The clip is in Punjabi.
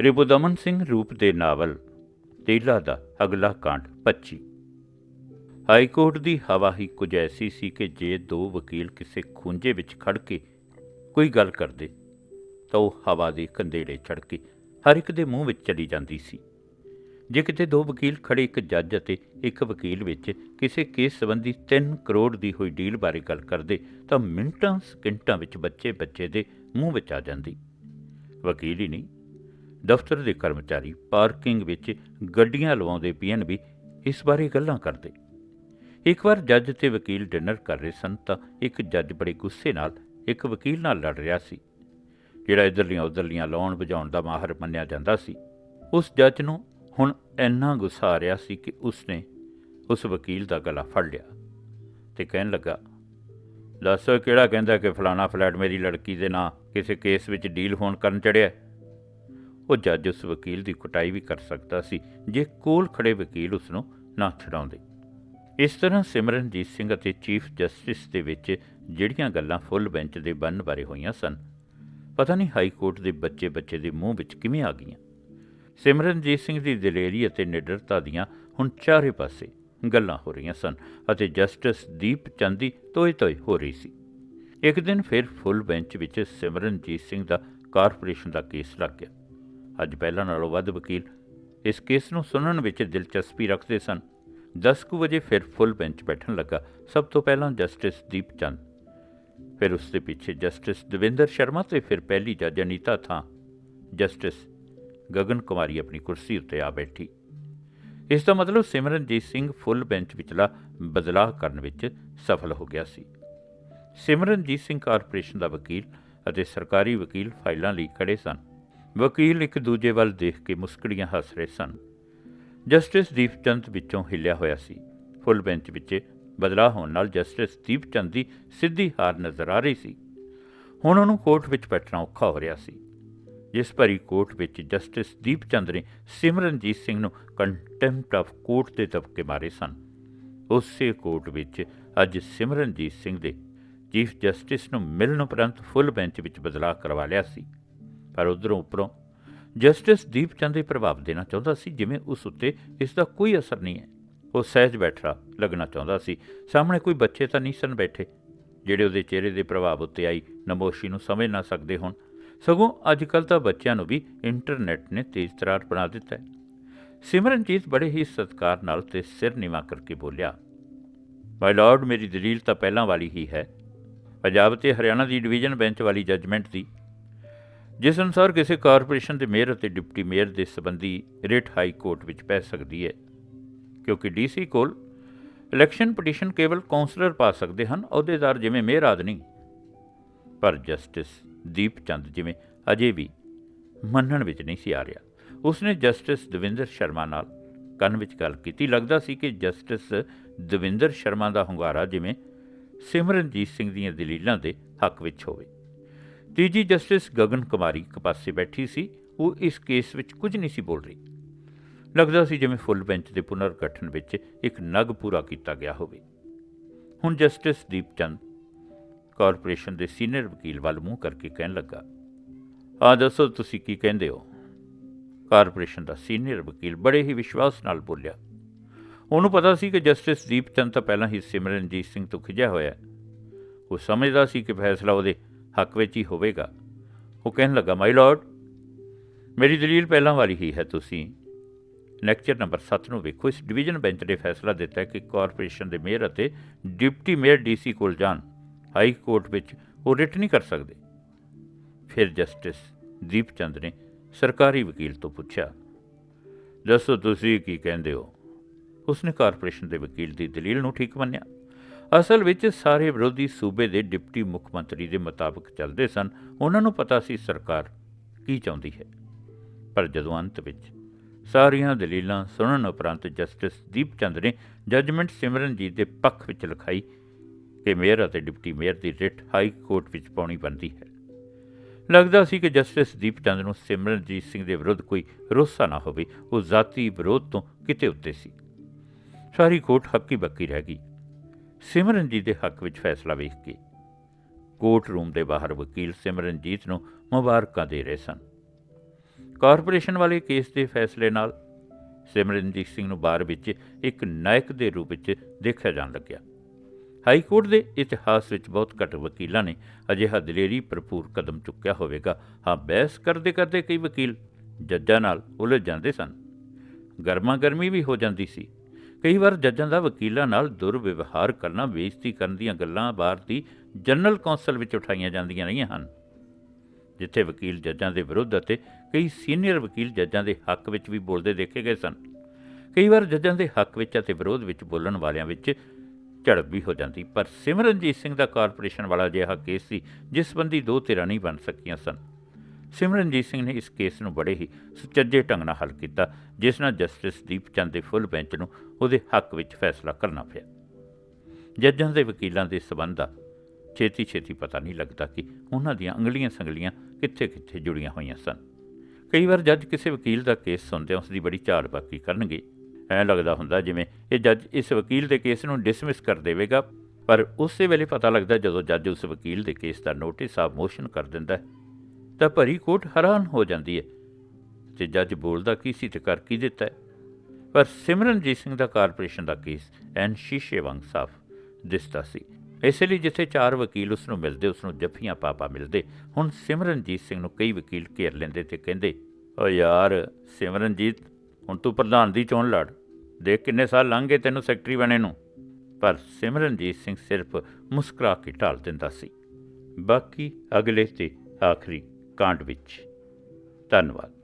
ਰਿਪੁਦਮਨ ਸਿੰਘ ਰੂਪ ਦੇ ਨਾਵਲ, ਤੇਲਾ ਦਾ ਅਗਲਾ ਕਾਂਡ 25 ਹਾਈ ਕੋਰਟ ਦੀ ਹਵਾ ਹੀ ਕੁਝ ਐਸੀ ਸੀ ਕਿ ਜੇ ਦੋ ਵਕੀਲ ਕਿਸੇ ਖੂੰਜੇ ਵਿੱਚ ਖੜ ਕੇ ਕੋਈ ਗੱਲ ਕਰਦੇ, ਤਾਂ ਉਹ ਹਵਾ ਦੇ ਕੰਧੇੜੇ ਚੜ ਕੇ ਹਰ ਇੱਕ ਦੇ ਮੂੰਹ ਵਿੱਚ ਚਲੀ ਜਾਂਦੀ ਸੀ। ਜੇ ਕਿਤੇ ਦੋ ਵਕੀਲ ਖੜੇ ਇੱਕ ਜੱਜ ਅਤੇ ਇੱਕ ਵਕੀਲ ਵਿੱਚ ਕਿਸੇ ਕੇਸ ਸੰਬੰਧੀ 3 ਕਰੋੜ ਦੀ ਹੋਈ ਡੀਲ ਬਾਰੇ ਗੱਲ ਕਰਦੇ, ਤਾਂ ਮਿੰਟਾਂ ਸਕਿੰਟਾਂ ਵਿੱਚ ਬੱਚੇ ਬੱਚੇ ਦੇ ਮੂੰਹ ਵਿੱਚ ਆ ਜਾਂਦੀ। ਵਕੀਲ ਹੀ ਨਹੀਂ ਦਫ਼ਤਰ ਦੇ ਕਰਮਚਾਰੀ ਪਾਰਕਿੰਗ ਵਿੱਚ ਗੱਡੀਆਂ ਲਵਾਉਂਦੇ ਪੀਣ ਵੀ ਇਸ ਬਾਰੇ ਗੱਲਾਂ ਕਰਦੇ। ਇੱਕ ਵਾਰ ਜੱਜ ਤੇ ਵਕੀਲ ਡਿਨਰ ਕਰ ਰਹੇ ਸਨ ਤਾਂ ਇੱਕ ਜੱਜ ਬੜੇ ਗੁੱਸੇ ਨਾਲ ਇੱਕ ਵਕੀਲ ਨਾਲ ਲੜ ਰਿਹਾ ਸੀ। ਜਿਹੜਾ ਇਧਰਲੀਆਂ ਉਧਰਲੀਆਂ ਲਾਉਣ ਵਜਾਉਣ ਦਾ ਮਾਹਰ ਮੰਨਿਆ ਜਾਂਦਾ ਸੀ, ਉਸ ਜੱਜ ਨੂੰ ਹੁਣ ਇੰਨਾ ਗੁੱਸਾ ਆ ਰਿਹਾ ਸੀ ਕਿ ਉਸਨੇ ਉਸ ਵਕੀਲ ਦਾ ਗਲਾ ਫੜ ਲਿਆ ਤੇ ਕਹਿਣ ਲੱਗਾ, ਦੱਸੋ ਕਿਹੜਾ ਕਹਿੰਦਾ ਕਿ ਫਲਾਣਾ ਫਲੈਟ ਮੇਰੀ ਲੜਕੀ ਦੇ ਨਾਂ ਕਿਸੇ ਕੇਸ ਵਿੱਚ ਡੀਲ ਹੋਣ ਕਰਨ ਚੜਿਆ ਉਹ ਜੱਜ ਉਸ ਵਕੀਲ ਦੀ ਕੁਟਾਈ ਵੀ ਕਰ ਸਕਦਾ ਸੀ, ਜੇ ਕੋਲ ਖੜੇ ਵਕੀਲ ਉਸ ਨੂੰ ਨਾ ਛਡਾਉਂਦੇ। ਇਸ ਤਰ੍ਹਾਂ ਸਿਮਰਨਜੀਤ ਸਿੰਘ ਅਤੇ ਚੀਫ ਜਸਟਿਸ ਦੇ ਵਿੱਚ ਜਿਹੜੀਆਂ ਗੱਲਾਂ ਫੁੱਲ ਬੈਂਚ ਦੇ ਬੰਨ ਬਾਰੇ ਹੋਈਆਂ ਸਨ, ਪਤਾ ਨਹੀਂ ਹਾਈ ਕੋਰਟ ਦੇ ਬੱਚੇ ਬੱਚੇ ਦੇ ਮੂੰਹ ਵਿੱਚ ਕਿਵੇਂ ਆ ਗਈਆਂ। ਸਿਮਰਨਜੀਤ ਸਿੰਘ ਦੀ ਦਲੇਰੀ ਅਤੇ ਨਿਡਰਤਾ ਦੀਆਂ ਹੁਣ ਚਾਰੇ ਪਾਸੇ ਗੱਲਾਂ ਹੋ ਰਹੀਆਂ ਸਨ ਅਤੇ ਜਸਟਿਸ ਦੀਪ ਚੰਦੀ ਤੋਏ ਤੋਏ ਹੋ ਰਹੀ ਸੀ। ਇੱਕ ਦਿਨ ਫਿਰ ਫੁੱਲ ਬੈਂਚ ਵਿੱਚ ਸਿਮਰਨਜੀਤ ਸਿੰਘ ਦਾ ਕਾਰਪੋਰੇਸ਼ਨ ਦਾ ਕੇਸ ਲੱਗ ਗਿਆ। ਅੱਜ ਪਹਿਲਾਂ ਨਾਲੋਂ ਵੱਧ ਵਕੀਲ ਇਸ ਕੇਸ ਨੂੰ ਸੁਣਨ ਵਿੱਚ ਦਿਲਚਸਪੀ ਰੱਖਦੇ ਸਨ। 10 ਕੁ ਵਜੇ ਫਿਰ ਫੁੱਲ ਬੈਂਚ ਬੈਠਣ ਲੱਗਾ। ਸਭ ਤੋਂ ਪਹਿਲਾਂ ਜਸਟਿਸ ਦੀਪ ਚੰਦ, ਫਿਰ ਉਸ ਦੇ ਪਿੱਛੇ ਜਸਟਿਸ ਦਵਿੰਦਰ ਸ਼ਰਮਾ ਤੇ ਫਿਰ ਪਹਿਲੀ ਜੱਜ ਅਨੀਤਾ ਥਾਂ। ਜਸਟਿਸ ਗਗਨ ਕੁਮਾਰੀ ਆਪਣੀ ਕੁਰਸੀ ਉੱਤੇ ਆ ਬੈਠੀ। ਇਸ ਦਾ ਮਤਲਬ ਸਿਮਰਨਜੀਤ ਸਿੰਘ ਫੁੱਲ ਬੈਂਚ ਵਿਚਲਾ ਬਦਲਾਅ ਕਰਨ ਵਿੱਚ ਸਫਲ ਹੋ ਗਿਆ ਸੀ। ਸਿਮਰਨਜੀਤ ਸਿੰਘ ਕਾਰਪੋਰੇਸ਼ਨ ਦਾ ਵਕੀਲ ਅਤੇ ਸਰਕਾਰੀ ਵਕੀਲ ਫਾਈਲਾਂ ਲਈ ਖੜੇ ਸਨ। ਵਕੀਲ ਇੱਕ ਦੂਜੇ ਵੱਲ ਦੇਖ ਕੇ ਮੁਸਕੜੀਆਂ ਹੱਸ ਰਹੇ ਸਨ। ਜਸਟਿਸ ਦੀਪਚੰਦ ਵਿੱਚੋਂ ਹਿੱਲਿਆ ਹੋਇਆ ਸੀ। ਫੁੱਲ ਬੈਂਚ ਵਿੱਚ ਬਦਲਾਅ ਹੋਣ ਨਾਲ ਜਸਟਿਸ ਦੀਪਚੰਦ ਦੀ ਸਿੱਧੀ ਹਾਰ ਨਜ਼ਰ ਆ ਰਹੀ ਸੀ। ਹੁਣ ਉਹਨੂੰ ਕੋਰਟ ਵਿੱਚ ਬੈਠਣਾ ਔਖਾ ਹੋ ਰਿਹਾ ਸੀ। ਜਿਸ ਭਰੀ ਕੋਰਟ ਵਿੱਚ ਜਸਟਿਸ ਦੀਪਚੰਦ ਨੇ ਸਿਮਰਨਜੀਤ ਸਿੰਘ ਨੂੰ ਕੰਟੈਂਪਟ ਆਫ ਕੋਰਟ ਦੇ ਦਬਕੇ ਮਾਰੇ ਸਨ। ਉਸੇ ਕੋਰਟ ਵਿੱਚ ਅੱਜ ਸਿਮਰਨਜੀਤ ਸਿੰਘ ਦੇ ਚੀਫ ਜਸਟਿਸ ਨੂੰ ਮਿਲਣ ਉਪਰੰਤ ਫੁੱਲ ਬੈਂਚ ਵਿੱਚ ਬਦਲਾਅ ਕਰਵਾ ਲਿਆ ਸੀ। ਪਰ ਉਧਰੋਂ ਉੱਪਰੋਂ ਜਸਟਿਸ ਦੀਪ ਚੰਦ ਦੇ ਪ੍ਰਭਾਵ ਦੇਣਾ ਚਾਹੁੰਦਾ ਸੀ, ਜਿਵੇਂ ਉਸ ਉੱਤੇ ਇਸ ਦਾ ਕੋਈ ਅਸਰ ਨਹੀਂ ਹੈ। ਉਹ ਸਹਿਜ ਬੈਠਾ ਲੱਗਣਾ ਚਾਹੁੰਦਾ ਸੀ। ਸਾਹਮਣੇ ਕੋਈ ਬੱਚੇ ਤਾਂ ਨਹੀਂ ਸਨ ਬੈਠੇ, ਜਿਹੜੇ ਉਹਦੇ ਚਿਹਰੇ ਦੇ ਪ੍ਰਭਾਵ ਉੱਤੇ ਆਈ ਨਮੋਸ਼ੀ ਨੂੰ ਸਮਝ ਨਾ ਸਕਦੇ ਹੋਣ। ਸਗੋਂ ਅੱਜ ਕੱਲ ਤਾਂ ਬੱਚਿਆਂ ਨੂੰ ਵੀ ਇੰਟਰਨੈਟ ਨੇ ਤੇਜ਼ ਤਰਾਰ ਬਣਾ ਦਿੱਤਾ ਹੈ। ਸਿਮਰਨਜੀਤ ਬੜੇ ਹੀ ਸਤਕਾਰ ਨਾਲ ਤੇ ਸਿਰ ਨਿਵਾ ਕਰਕੇ ਬੋਲਿਆ ਮਾਈ ਲਾਰਡ ਮੇਰੀ ਦਲੀਲ ਤਾਂ ਪਹਿਲਾਂ ਵਾਲੀ ਹੀ ਹੈ। ਪੰਜਾਬ ਤੇ ਹਰਿਆਣਾ ਦੀ ਡਿਵੀਜ਼ਨ ਬੈਂਚ ਵਾਲੀ ਜੱਜਮੈਂਟ ਦੀ ਜਿਸ ਅਨੁਸਾਰ ਕਿਸੇ ਕਾਰਪੋਰੇਸ਼ਨ ਦੇ ਮੇਅਰ ਅਤੇ ਡਿਪਟੀ ਮੇਅਰ ਦੇ ਸੰਬੰਧੀ ਰਿਟ ਹਾਈ ਕੋਰਟ ਵਿੱਚ ਪੈ ਸਕਦੀ ਹੈ, ਕਿਉਂਕਿ ਡੀਸੀ ਕੋਲ ਇਲੈਕਸ਼ਨ ਪਟੀਸ਼ਨ ਕੇਵਲ ਕਾਉਂਸਲਰ ਪਾ ਸਕਦੇ ਹਨ, ਅਹੁਦੇਦਾਰ ਜਿਵੇਂ ਮੇਅਰ ਆਦਿ ਪਰ ਜਸਟਿਸ ਦੀਪ ਚੰਦ ਜਿਵੇਂ ਅਜੇ ਵੀ ਮੰਨਣ ਵਿੱਚ ਨਹੀਂ ਸੀ ਆ ਰਿਹਾ। ਉਸਨੇ ਜਸਟਿਸ ਦਵਿੰਦਰ ਸ਼ਰਮਾ ਨਾਲ ਕੰਨ ਵਿੱਚ ਗੱਲ ਕੀਤੀ। ਲੱਗਦਾ ਸੀ ਕਿ ਜਸਟਿਸ ਦਵਿੰਦਰ ਸ਼ਰਮਾ ਦਾ ਹੁੰਗਾਰਾ ਜਿਵੇਂ ਸਿਮਰਨਜੀਤ ਸਿੰਘ ਦੀਆਂ ਦਲੀਲਾਂ ਦੇ ਹੱਕ ਵਿੱਚ ਹੋਵੇ। ਤੀਜੀ ਜਸਟਿਸ ਗਗਨ ਕੁਮਾਰੀ ਇੱਕ ਪਾਸੇ ਬੈਠੀ ਸੀ, ਉਹ ਇਸ ਕੇਸ ਵਿੱਚ ਕੁਝ ਨਹੀਂ ਸੀ ਬੋਲ ਰਹੀ। ਲੱਗਦਾ ਸੀ ਜਿਵੇਂ ਫੁੱਲ ਬੈਂਚ ਦੇ ਪੁਨਰ ਗਠਨ ਵਿੱਚ ਇੱਕ ਨਗ ਪੂਰਾ ਕੀਤਾ ਗਿਆ ਹੋਵੇ। ਹੁਣ ਜਸਟਿਸ ਦੀਪ ਚੰਦ ਕਾਰਪੋਰੇਸ਼ਨ ਦੇ ਸੀਨੀਅਰ ਵਕੀਲ ਵੱਲ ਮੂੰਹ ਕਰਕੇ ਕਹਿਣ ਲੱਗਾ ਆ ਦੱਸੋ ਤੁਸੀਂ ਕੀ ਕਹਿੰਦੇ ਹੋ? ਕਾਰਪੋਰੇਸ਼ਨ ਦਾ ਸੀਨੀਅਰ ਵਕੀਲ ਬੜੇ ਹੀ ਵਿਸ਼ਵਾਸ ਨਾਲ ਬੋਲਿਆ, ਉਹਨੂੰ ਪਤਾ ਸੀ ਕਿ ਜਸਟਿਸ ਦੀਪ ਚੰਦ ਤਾਂ ਪਹਿਲਾਂ ਹੀ ਸਿਮਰਨਜੀਤ ਸਿੰਘ ਤੋਂ ਖਿਜਿਆ ਹੋਇਆ ਉਹ ਸਮਝਦਾ ਸੀ ਕਿ ਫੈਸਲਾ ਉਹਦੇ ਹੱਕ ਵਿੱਚ ਹੀ ਹੋਵੇਗਾ। ਉਹ ਕਹਿਣ ਲੱਗਾ ਮਾਈ ਲਾਰਡ ਮੇਰੀ ਦਲੀਲ ਪਹਿਲਾਂ ਵਾਲੀ ਹੀ ਹੈ ਤੁਸੀਂ। ਲੈਕਚਰ ਨੰਬਰ 7 ਨੂੰ ਵੇਖੋ। ਇਸ ਡਿਵੀਜ਼ਨ ਬੈਂਚ ਨੇ ਫੈਸਲਾ ਦਿੱਤਾ ਕਿ ਕਾਰਪੋਰੇਸ਼ਨ ਦੇ ਮੇਅਰ ਅਤੇ ਡਿਪਟੀ ਮੇਅਰ ਡੀਸੀ ਕੋਲ ਜਾਣ। ਹਾਈ ਕੋਰਟ ਵਿੱਚ ਉਹ ਰਿਟ ਨਹੀਂ ਕਰ ਸਕਦੇ। ਫਿਰ ਜਸਟਿਸ ਦੀਪ ਚੰਦ ਨੇ ਸਰਕਾਰੀ ਵਕੀਲ ਤੋਂ ਪੁੱਛਿਆ, ਦੱਸੋ ਤੁਸੀਂ ਕੀ ਕਹਿੰਦੇ ਹੋ? ਉਸਨੇ ਕਾਰਪੋਰੇਸ਼ਨ ਦੇ ਵਕੀਲ ਦੀ ਦਲੀਲ ਨੂੰ ਠੀਕ ਮੰਨਿਆ। ਅਸਲ ਵਿੱਚ ਸਾਰੇ ਵਿਰੋਧੀ ਸੂਬੇ ਦੇ ਡਿਪਟੀ ਮੁੱਖ ਮੰਤਰੀ ਦੇ ਮੁਤਾਬਕ ਚੱਲਦੇ ਸਨ। ਉਹਨਾਂ ਨੂੰ ਪਤਾ ਸੀ ਸਰਕਾਰ ਕੀ ਚਾਹੁੰਦੀ ਹੈ। ਪਰ ਜਦੋਂ ਅੰਤ ਵਿੱਚ ਸਾਰੀਆਂ ਦਲੀਲਾਂ ਸੁਣਨ ਉਪਰੰਤ ਜਸਟਿਸ ਦੀਪ ਚੰਦ ਨੇ ਜੱਜਮੈਂਟ ਸਿਮਰਨਜੀਤ ਦੇ ਪੱਖ ਵਿੱਚ ਲਿਖਾਈ ਕਿ ਮੇਅਰ ਅਤੇ ਡਿਪਟੀ ਮੇਅਰ ਦੀ ਰਿਟ ਹਾਈ ਕੋਰਟ ਵਿੱਚ ਪਾਉਣੀ ਬਣਦੀ ਹੈ। ਲੱਗਦਾ ਸੀ ਕਿ ਜਸਟਿਸ ਦੀਪ ਚੰਦ ਨੂੰ ਸਿਮਰਨਜੀਤ ਸਿੰਘ ਦੇ ਵਿਰੁੱਧ ਕੋਈ ਰੋਸਾ ਨਾ ਹੋਵੇ। ਉਹ ਜ਼ਾਤੀ ਵਿਰੋਧ ਤੋਂ ਕਿਤੇ ਉੱਤੇ ਸੀ। ਸਾਰੀ ਕੋਰਟ ਹੱਕੀ ਬੱਕੀ ਰਹਿ ਗਈ। ਸਿਮਰਨਜੀਤ ਦੇ ਹੱਕ ਵਿੱਚ ਫੈਸਲਾ ਵੇਖ ਕੇ ਕੋਰਟ ਰੂਮ ਦੇ ਬਾਹਰ ਵਕੀਲ ਸਿਮਰਨਜੀਤ ਨੂੰ ਮੁਬਾਰਕਾਂ ਦੇ ਰਹੇ ਸਨ। ਕਾਰਪੋਰੇਸ਼ਨ ਵਾਲੇ ਕੇਸ ਦੇ ਫੈਸਲੇ ਨਾਲ ਸਿਮਰਨਜੀਤ ਸਿੰਘ ਨੂੰ ਬਾਰ ਵਿੱਚ ਇੱਕ ਨਾਇਕ ਦੇ ਰੂਪ ਵਿੱਚ ਦੇਖਿਆ ਜਾਣ ਲੱਗਿਆ। ਹਾਈ ਕੋਰਟ ਦੇ ਇਤਿਹਾਸ ਵਿੱਚ ਬਹੁਤ ਘੱਟ ਵਕੀਲਾਂ ਨੇ ਅਜਿਹਾ ਦਲੇਰੀ ਭਰਪੂਰ ਕਦਮ ਚੁੱਕਿਆ ਹੋਵੇਗਾ। ਹਾਂ, ਬਹਿਸ ਕਰਦੇ ਕਰਦੇ ਕਈ ਵਕੀਲ ਜੱਜਾਂ ਨਾਲ ਉਲਝ ਜਾਂਦੇ ਸਨ। ਗਰਮਾ ਗਰਮੀ ਵੀ ਹੋ ਜਾਂਦੀ ਸੀ। ਕਈ ਵਾਰ ਜੱਜਾਂ ਦਾ ਵਕੀਲਾਂ ਨਾਲ ਦੁਰਵਿਵਹਾਰ ਕਰਨਾ, ਬੇਇੱਜ਼ਤੀ ਕਰਨ ਦੀਆਂ ਗੱਲਾਂ ਬਾਹਰ ਦੀ ਜਨਰਲ ਕੌਂਸਲ ਵਿੱਚ ਉਠਾਈਆਂ ਜਾਂਦੀਆਂ ਰਹੀਆਂ ਹਨ, ਜਿੱਥੇ ਵਕੀਲ ਜੱਜਾਂ ਦੇ ਵਿਰੁੱਧ ਅਤੇ ਕਈ ਸੀਨੀਅਰ ਵਕੀਲ ਜੱਜਾਂ ਦੇ ਹੱਕ ਵਿੱਚ ਵੀ ਬੋਲਦੇ ਦੇਖੇ ਗਏ ਸਨ। ਕਈ ਵਾਰ ਜੱਜਾਂ ਦੇ ਹੱਕ ਵਿੱਚ ਅਤੇ ਵਿਰੋਧ ਵਿੱਚ ਬੋਲਣ ਵਾਲਿਆਂ ਵਿੱਚ ਝੜਪ ਵੀ ਹੋ ਜਾਂਦੀ, ਪਰ ਸਿਮਰਨਜੀਤ ਸਿੰਘ ਦਾ ਕਾਰਪੋਰੇਸ਼ਨ ਵਾਲਾ ਅਜਿਹਾ ਕੇਸ ਸੀ, ਜਿਸ ਸੰਬੰਧੀ ਦੋ ਧਿਰਾਂ ਨਹੀਂ ਬਣ ਸਕੀਆਂ ਸਨ। ਸਿਮਰਨਜੀਤ ਸਿੰਘ ਨੇ ਇਸ ਕੇਸ ਨੂੰ ਬੜੇ ਹੀ ਸੁਚੱਜੇ ਢੰਗ ਨਾਲ ਹੱਲ ਕੀਤਾ, ਜਿਸ ਨਾਲ ਜਸਟਿਸ ਦੀਪ ਚੰਦ ਦੇ ਫੁੱਲ ਬੈਂਚ ਨੂੰ ਉਹਦੇ ਹੱਕ ਵਿੱਚ ਫੈਸਲਾ ਕਰਨਾ ਪਿਆ। ਜੱਜਾਂ ਦੇ ਵਕੀਲਾਂ ਦੇ ਸਬੰਧ ਦਾ ਛੇਤੀ ਛੇਤੀ ਪਤਾ ਨਹੀਂ ਲੱਗਦਾ ਕਿ ਉਹਨਾਂ ਦੀਆਂ ਅੰਗਲੀਆਂ ਸੰਗਲੀਆਂ ਕਿੱਥੇ-ਕਿੱਥੇ ਜੁੜੀਆਂ ਹੋਈਆਂ ਸਨ। ਕਈ ਵਾਰ ਜੱਜ ਕਿਸੇ ਵਕੀਲ ਦਾ ਕੇਸ ਸੁਣਦੇ ਉਸ ਦੀ ਬੜੀ ਝਾੜ ਬਾਕੀ ਕਰਨਗੇ। ਐਂ ਲੱਗਦਾ ਹੁੰਦਾ ਜਿਵੇਂ ਇਹ ਜੱਜ ਇਸ ਵਕੀਲ ਦੇ ਕੇਸ ਨੂੰ ਡਿਸਮਿਸ ਕਰ ਦੇਵੇਗਾ, ਪਰ ਉਸੇ ਵੇਲੇ ਪਤਾ ਲੱਗਦਾ ਜਦੋਂ ਜੱਜ ਉਸ ਵਕੀਲ ਦੇ ਕੇਸ ਦਾ ਨੋਟਿਸ ਆਫ ਮੋਸ਼ਨ ਕਰ ਦਿੰਦਾ ਹੈ। ਤਾਂ ਭਰੀ ਕੋਟ ਹੈਰਾਨ ਹੋ ਜਾਂਦੀ ਹੈ ਤੇ ਜੱਜ ਬੋਲਦਾ, ਕੀ ਸੀ ਤੇ ਕਰ ਕੀ ਦਿੱਤਾ ਪਰ ਸਿਮਰਨਜੀਤ ਸਿੰਘ ਦਾ ਕਾਰਪੋਰੇਸ਼ਨ ਦਾ ਕੇਸ ਐਨ ਸ਼ੀਸ਼ੇ ਵਾਂਗ ਸਾਫ਼ ਦਿਸਦਾ ਸੀ। ਇਸ ਲਈ ਜਿੱਥੇ ਚਾਰ ਵਕੀਲ ਉਸ ਨੂੰ ਮਿਲਦੇ ਉਸ ਨੂੰ ਜੱਫੀਆਂ ਪਾਪਾ ਮਿਲਦੇ, ਹੁਣ ਸਿਮਰਨਜੀਤ ਸਿੰਘ ਨੂੰ ਕਈ ਵਕੀਲ ਘੇਰ ਲੈਂਦੇ ਤੇ ਕਹਿੰਦੇ, ਓ ਯਾਰ, ਸਿਮਰਨਜੀਤ, ਹੁਣ ਤੂੰ ਪ੍ਰਧਾਨ ਦੀ ਚੋਣ ਲੜ। ਦੇਖ ਕਿੰਨੇ ਸਾਲ ਲੰਘ ਗਏ ਤੈਨੂੰ ਸੈਕਟਰੀ ਬਣੇ ਨੂੰ। ਪਰ ਸਿਮਰਨਜੀਤ ਸਿੰਘ ਸਿਰਫ ਮੁਸਕਰਾ ਕੇ ਢਾਲ ਦਿੰਦਾ ਸੀ। ਬਾਕੀ ਅਗਲੇ ਤੇ ਆਖਰੀ ਕਾਂਡ ਵਿੱਚ। ਧੰਨਵਾਦ।